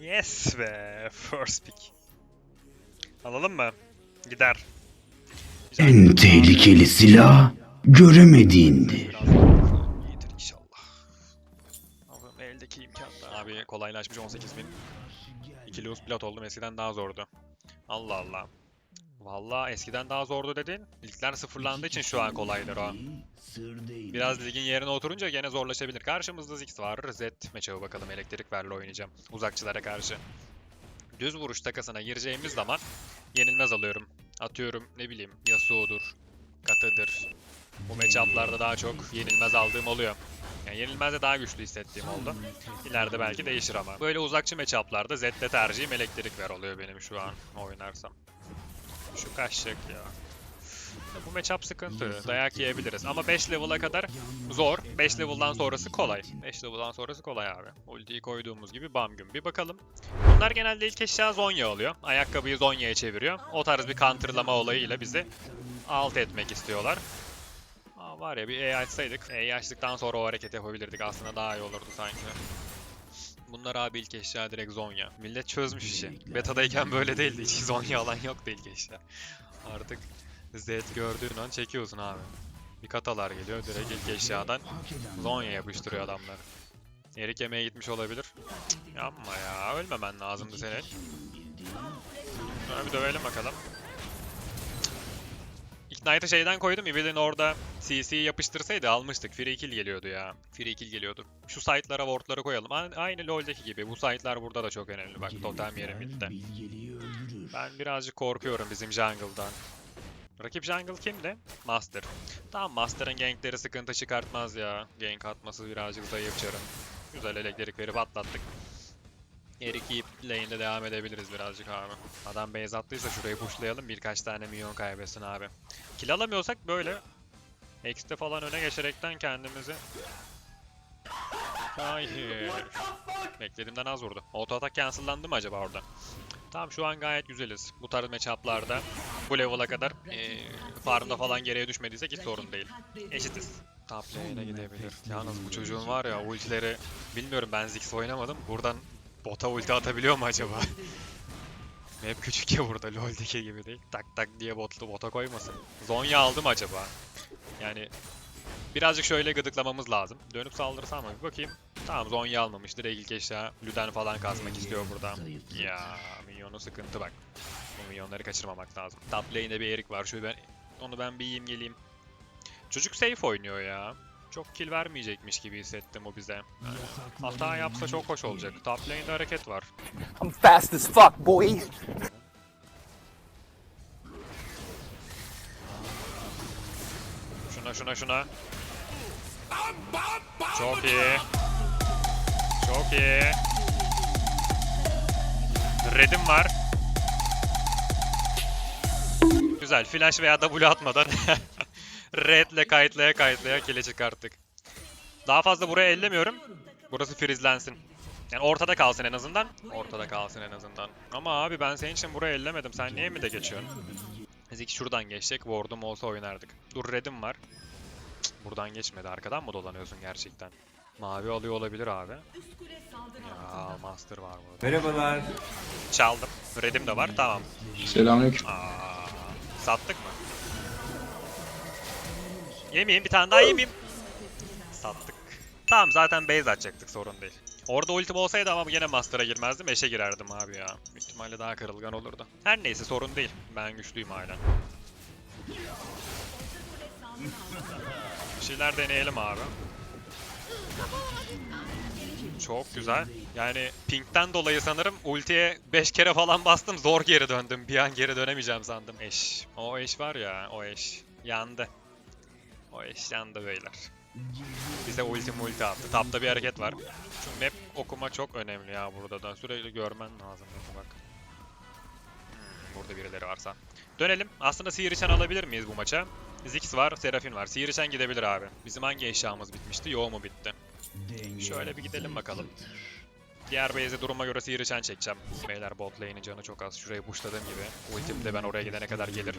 Yes be. First pick. Alalım mı? Gider. Güzel. En tehlikeli silah göremediğindir. İyidir inşallah. Allah'ım eldeki imkanlar. Abi kolaylaşmış 18 bin. İkili pilot oldum eskiden daha zordu. Allah Allah. Vallahi eskiden daha zordu dedin. Ligler sıfırlandığı için şu an kolaydır o. Biraz ligin yerine oturunca gene zorlaşabilir. Karşımızda Ziggs var. Z matchup'ı bakalım elektrik verle oynayacağım. Uzakçılara karşı. Düz vuruş takasına gireceğimiz zaman yenilmez alıyorum. Atıyorum ne bileyim Yasuo'dur, Katı'dır. Bu matchup'larda daha çok yenilmez aldığım oluyor. Yani yenilmezde daha güçlü hissettiğim oldu. İleride belki değişir ama. Böyle uzakçı matchup'larda Z'de tercihim elektrik ver oluyor benim şu an oynarsam. Şu kaçacak ya. Bu matchup sıkıntı. Dayak yiyebiliriz. Ama 5 level'a kadar zor. 5 level'dan sonrası kolay. 5 level'dan sonrası kolay abi. Ultiyi koyduğumuz gibi bam güm. Bir bakalım. Bunlar genelde ilk eşya Zonya alıyor. Ayakkabıyı Zonya'ya çeviriyor. O tarz bir counterlama olayıyla bizi alt etmek istiyorlar. Aa, var ya bir E açsaydık. E açtıktan sonra o hareket yapabilirdik. Aslında daha iyi olurdu sanki. Bunlar abi ilk eşya direkt Zonya. Millet çözmüş işi. Beta'dayken böyle değildi. Hiç Zonya alan yoktu ilk eşya. Artık Z gördüğün an çekiyorsun abi. Bir katalar geliyor direkt ilk eşyadan Zonya yapıştırıyor adamlar. Erik yemeğe gitmiş olabilir. Cık, Yapma ya ölmemen lazımdı senin. Şuna bir dövelim bakalım. Ignite'ı şeyden koydum. Evelyn orada CC'yi yapıştırsaydı almıştık. Free kill geliyordu ya. Free kill geliyordu. Şu site'lara ward'ları koyalım. Aynı LoL'deki gibi. Bu site'lar burada da çok önemli. Bak totem yeri midde. Ben birazcık korkuyorum bizim jungle'dan. Rakip jungle kimdi? Master. Tamam Master'ın gankleri sıkıntı çıkartmaz ya. Gank atması birazcık zayıf çarın. Güzel elektrik verip atlattık. Erik yiyip lane'de devam edebiliriz birazcık abi. Adam base attıysa şurayı pushlayalım birkaç tane minyon kaybetsin abi. Kill alamıyorsak böyle X'te falan öne geçerekten kendimizi Hayır. Beklediğimden az vurdu. Auto atak cancellandı mı acaba orada? Tamam şu an gayet güzeliz. Bu tarz matchup'larda bu level'a kadar eee farmda falan geriye düşmediysek hiç sorun değil. Eşitiz. Top lane'e gidebilir. Yalnız bu çocuğun var ya ultileri bilmiyorum ben Ziggs oynamadım. Buradan bota ulti atabiliyor mu acaba? Hep küçük ya burada LoL'deki gibi değil. Tak tak diye botlu bota koymasın. Zonya aldı mı acaba? Yani birazcık şöyle gıdıklamamız lazım. Dönüp saldırsam mı bir bakayım. Tamam Zonya almamış. Direkt ilk eşya Luden falan kasmak istiyor burada. Ya minyonu sıkıntı bak. Bu minyonları kaçırmamak lazım. Top lane'de bir Erik var. Şöyle ben onu ben bir yiyeyim geleyim. Çocuk safe oynuyor ya. Çok kill vermeyecekmiş gibi hissettim o bize. Yani hata yapsa çok hoş olacak. Top lane'de hareket var. I'm fast as fuck, boy. Şuna şuna şuna. Çok iyi. Çok iyi. Red'im var. Güzel. Flash veya W atmadan Red'le kayıtlaya kayıtlaya kile çıkarttık. Daha fazla buraya ellemiyorum. Burası frizlensin. Yani ortada kalsın en azından. Ortada kalsın en azından. Ama abi ben senin için buraya ellemedim. Sen niye mi de geçiyorsun? Zik şuradan geçecek. Ward'um olsa oynardık. Dur red'im var. Cık, Buradan geçmedi. Arkadan mı dolanıyorsun gerçekten? Mavi alıyor olabilir abi. Ya master var burada. Merhabalar. Çaldım. Red'im de var. Tamam. Selamünaleyküm. Aa, sattık mı? Yemeyeyim. Bir tane daha yemeyeyim. Sattık. Tamam zaten base atacaktık. Sorun değil. Orada ultim olsaydı ama yine Master'a girmezdim. Eşe girerdim abi ya. İhtimalle daha kırılgan olurdu. Her neyse sorun değil. Ben güçlüyüm hala. Bir şeyler deneyelim abi. Çok güzel. Yani ping'den dolayı sanırım ultiye 5 kere falan bastım. Zor geri döndüm. Bir an geri dönemeyeceğim sandım. Eş. O eş var ya. O eş. Yandı. O eş yandı beyler. Bize ulti multi attı. Tapta bir hareket var. Şu map okuma çok önemli ya burada da. Sürekli görmen lazım map'i bak. Hmm, burada birileri varsa. Dönelim. Aslında Sihirişen alabilir miyiz bu maça? Ziggs var, Serafin var. Sihirişen gidebilir abi. Bizim hangi eşyamız bitmişti? Yo mu bitti? Şöyle bir gidelim bakalım. Diğer base'e duruma göre Sihirişen çekeceğim. Beyler bot lane'in canı çok az. Şurayı pushladığım gibi. Ultim de ben oraya gidene kadar gelir.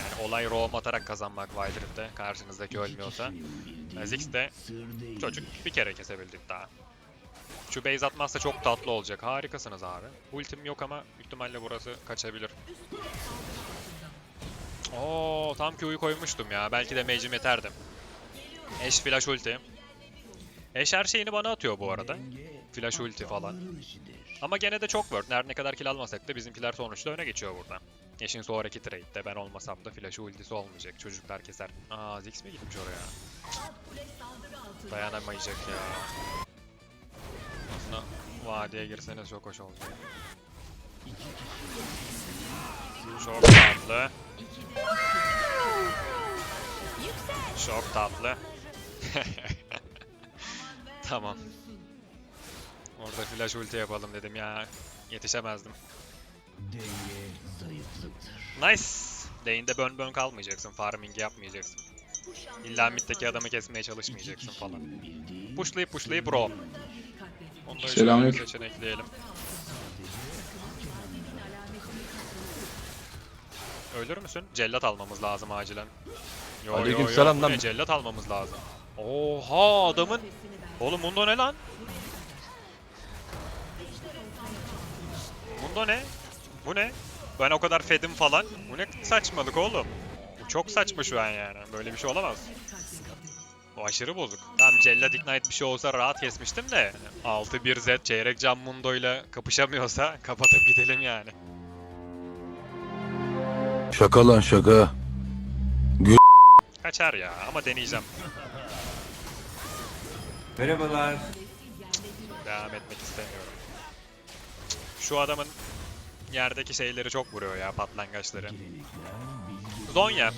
Yani olay roam atarak kazanmak Wild Rift'te. Karşınızdaki ölmüyorsa. Ziggs de çocuk bir kere kesebildik daha. Şu base atmazsa çok tatlı olacak. Harikasınız abi. Ultim yok ama ihtimalle burası kaçabilir. Oo tam Q'yu koymuştum ya. Belki de mage'im yeterdi. Eş flash ulti. Eş her şeyini bana atıyor bu arada. Flash ulti falan. Ama gene de çok word. Her ne kadar kill almasak da bizimkiler sonuçta öne geçiyor burada. Eşin sonraki trade'de ben olmasam da flash ultisi olmayacak. Çocuklar keser. Aa Ziggs mi gitmiş oraya? Dayanamayacak ya. Aslında vadiye girseniz çok hoş olacak. Çok tatlı. Çok tatlı. tamam. Orada flash ulti yapalım dedim ya. Yetişemezdim. Nice. Lane'de bön bön kalmayacaksın. Farming yapmayacaksın. İlla middeki adamı kesmeye çalışmayacaksın falan. Pushlayıp pushlayıp bro. Onu da Selamünaleyküm. seçenekleyelim. Ölür müsün? Cellat almamız lazım acilen. Yo, yo, yo, Aleykümselam lan. Cellat almamız lazım. Oha adamın... Oğlum Mundo ne lan? Mundo ne? Bu ne? Ben o kadar fedim falan. Bu ne saçmalık oğlum? Bu çok saçma şu an yani. Böyle bir şey olamaz. Bu aşırı bozuk. Tamam Cellat Ignite bir şey olsa rahat kesmiştim de. 6-1 Z çeyrek cam Mundo ile kapışamıyorsa kapatıp gidelim yani. Şaka lan şaka. Kaçar ya ama deneyeceğim. Merhabalar. Devam etmek istemiyorum. Şu adamın yerdeki şeyleri çok vuruyor ya patlangaçları. Zonya.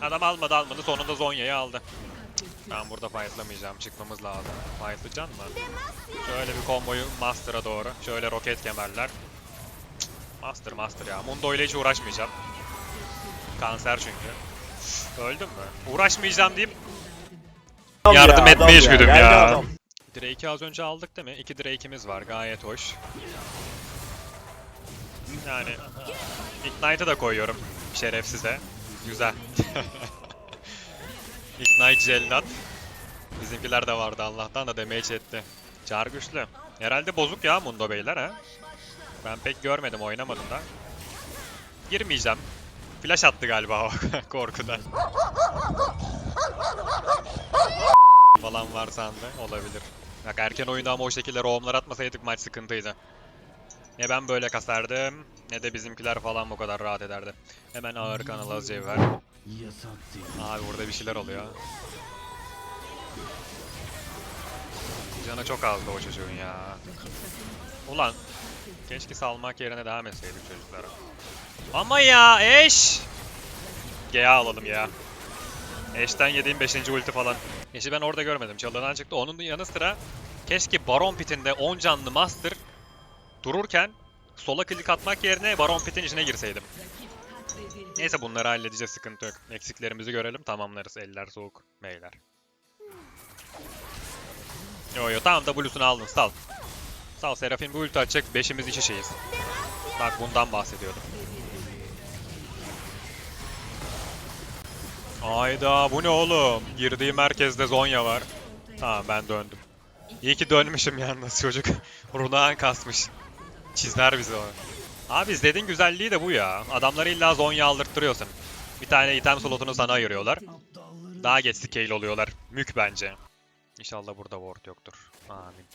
Adam almadı almadı sonunda Zonya'yı aldı. Ben burada fightlamayacağım. Çıkmamız lazım. Fightlayacaksın mı? Şöyle bir komboyu Master'a doğru. Şöyle roket kemerler. Master Master ya. Mundo ile hiç uğraşmayacağım. Kanser çünkü. Öldüm mü? Uğraşmayacağım deyip yardım etmeye içgüdüm ya. Drake'i az önce aldık değil mi? İki Drake'imiz var. Gayet hoş. Yani Ignite'ı da koyuyorum şerefsize. Güzel. Ignite Jellat. Bizimkiler de vardı Allah'tan da damage etti. Çar güçlü. Herhalde bozuk ya Mundo beyler ha. Ben pek görmedim oynamadım da. Girmeyeceğim. Flash attı galiba o korkudan. falan var sandı. Olabilir. Bak erken oyunda ama o şekilde roamlar atmasaydık maç sıkıntıydı. Ne ben böyle kasardım ne de bizimkiler falan bu kadar rahat ederdi. Hemen ağır kanal az cevher. Abi burada bir şeyler oluyor. Canı çok azdı o çocuğun ya. Ulan keşke salmak yerine devam etseydik çocuklara. Ama ya eş! G'ya alalım ya. Eş'ten yediğim 5. ulti falan. Eş'i ben orada görmedim. Çalıdan çıktı. Onun yanı sıra keşke Baron Pit'inde 10 canlı Master dururken sola klik atmak yerine Baron Pit'in içine girseydim. Neyse bunları halledeceğiz. Sıkıntı yok. Eksiklerimizi görelim. Tamamlarız. Eller soğuk. Beyler. Yo yo tamam W'sunu aldın. Sal. Sal Serafin bu ulti atacak. Beşimiz içi şeyiz. Bak bundan bahsediyordum. Ayda bu ne oğlum? Girdiğim merkezde Zonya var. Tamam ben döndüm. İyi ki dönmüşüm yalnız çocuk. Runağın kasmış. Çizer bizi o. Abi izlediğin güzelliği de bu ya. Adamları illa Zonya aldırttırıyorsun. Bir tane item slotunu sana ayırıyorlar. Daha geç scale oluyorlar. Mük bence. İnşallah burada ward yoktur. Amin.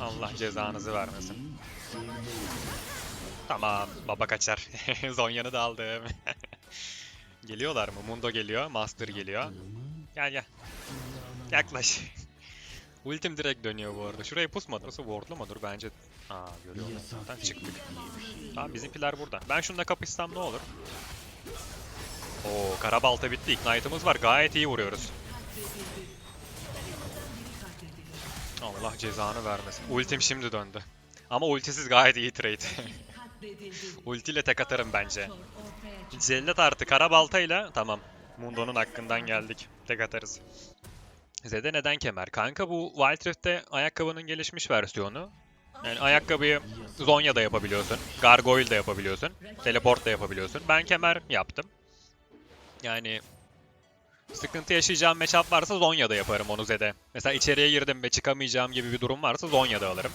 Allah cezanızı vermesin. Tamam, baba kaçar. Zonya'nı da aldım. Geliyorlar mı? Mundo geliyor, Master geliyor. Gel gel. Yaklaş. Ultim direkt dönüyor bu arada. Şuraya pusmadı. Burası wardlu mudur? Bence... Aa görüyorlar. Zaten çıktık. Tamam bizimkiler burada. Ben şununla kapışsam ne olur? Oo karabalta bitti. Ignite'ımız var. Gayet iyi vuruyoruz. Allah cezanı vermesin. Ultim şimdi döndü. Ama ultisiz gayet iyi trade. Ultiyle tek atarım bence. Zellet artı karabaltayla tamam. Mundo'nun hakkından geldik. Tek atarız. Zede neden kemer? Kanka bu Wild Rift'te ayakkabının gelişmiş versiyonu. Yani ayakkabıyı Zonya'da yapabiliyorsun. Gargoyle da yapabiliyorsun. Teleport da yapabiliyorsun. Ben kemer yaptım. Yani Sıkıntı yaşayacağım matchup varsa Zonya'da yaparım onu Zed'e. Mesela içeriye girdim ve çıkamayacağım gibi bir durum varsa Zonya'da alırım.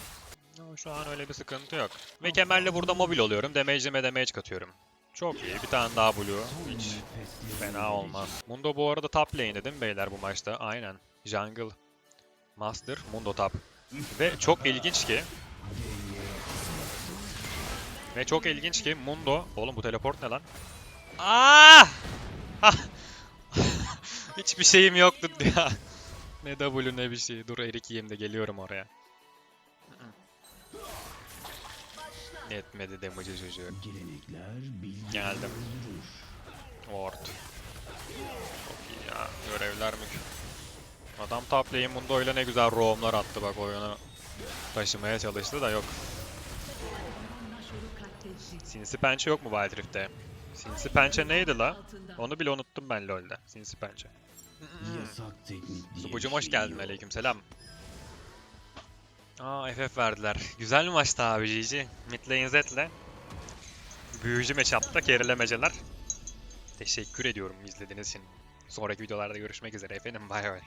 Şu an öyle bir sıkıntı yok. Ve kemerle burada mobil oluyorum. Damage'ime damage katıyorum. Çok iyi. Bir tane daha blue. Hiç fena olmaz. Mundo bu arada top lane'de değil mi beyler bu maçta? Aynen. Jungle. Master. Mundo top. Ve çok ilginç ki ve çok ilginç ki Mundo... Oğlum bu teleport ne lan? Aa! Hiçbir şeyim yoktu ya. ne W ne bir şey. Dur erik yiyeyim de geliyorum oraya. Yetmedi damage'ı çocuğu. Geldim. Ward. Çok iyi ya. Görevler mük. Adam top lane Mundo ile ne güzel roamlar attı bak oyunu. Taşımaya çalıştı da yok. Sinsi pençe yok mu Wild Rift'te? Sinsi pençe neydi la? Onu bile unuttum ben LoL'de. Sinsi pençe. Subucum bir hoş şey geldin yok. aleykümselam. Aa FF verdiler. Güzel mi maçtı abi GG? Mid lane Z'le. Büyücü matchup'ta gerilemeceler. Teşekkür ediyorum izlediğiniz için. Sonraki videolarda görüşmek üzere efendim. Bay bay.